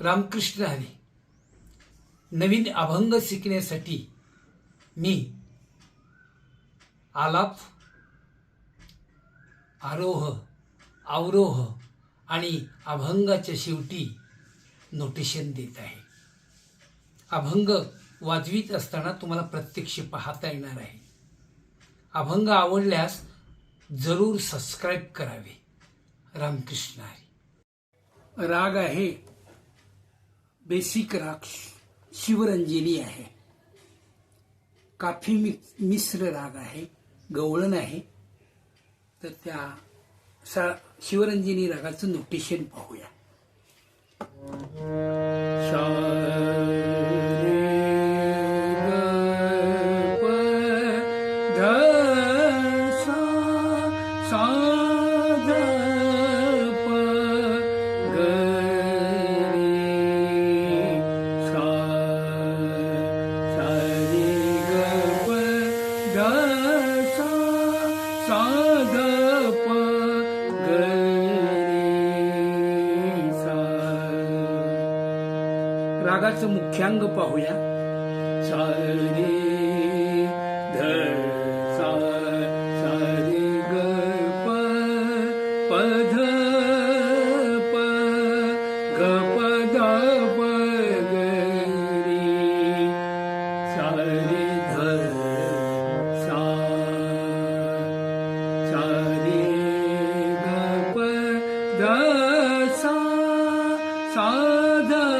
रामकृष्ण हरी. नवीन अभंग शिकण्यासाठी मी आलाप आरोह अवरोह आणि अभंगाच्या शेवटी नोटेशन देत आहे. अभंग वाजवीत असताना तुम्हाला प्रत्यक्ष पाहता येणार आहे. अभंग आवडल्यास जरूर सबस्क्राईब करावे. रामकृष्ण हरी. राग आहे. बेसिक राग शिवरंजनी आहे. काफी मिश्र राग आहे गवळण आहे. तर त्या सा शिवरंजनी रागाचं नोटेशन पाहूया. रागाचं मुख्यांग पाहूया. सा रे ध सा सा रे ग प प ध प ग प ध प ग रे सा रे ध सा सा रे ग प ध सा सा ध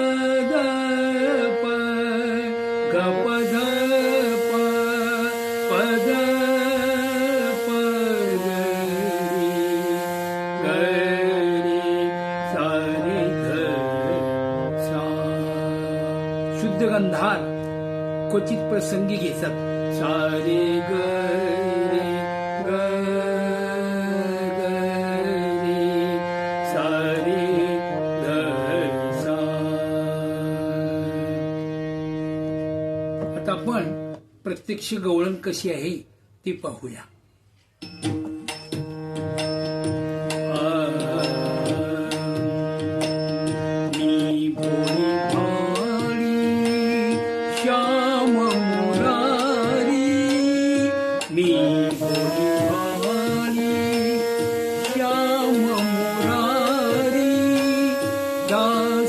शुद्ध गंधार क्वचित प्रसंगी घेतात. सा रे ग रे. ध सा. आता आपण प्रत्यक्ष गवळण कशी आहे ती पाहूया.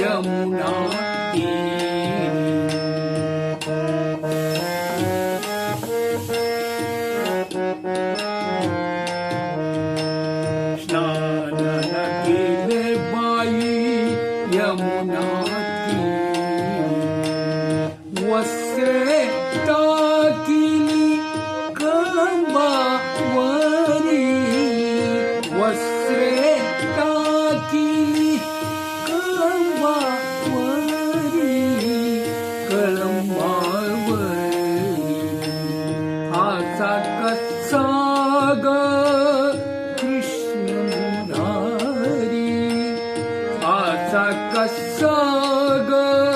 यमुना तीरी स्नान नदीने बाई Yamuna saga saga.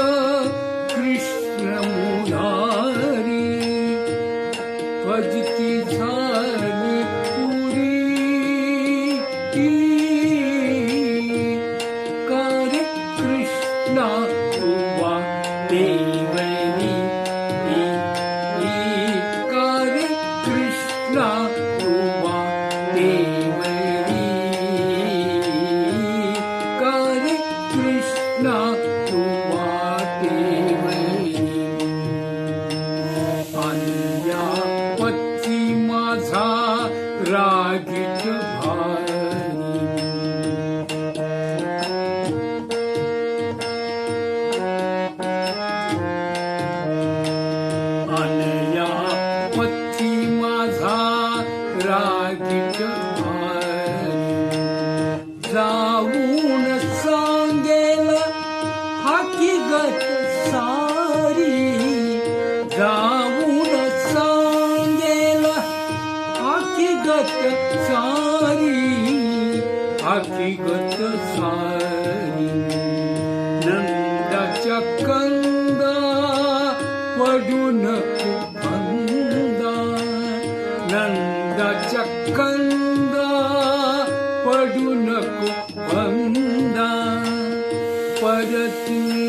Sadatul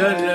Yeah.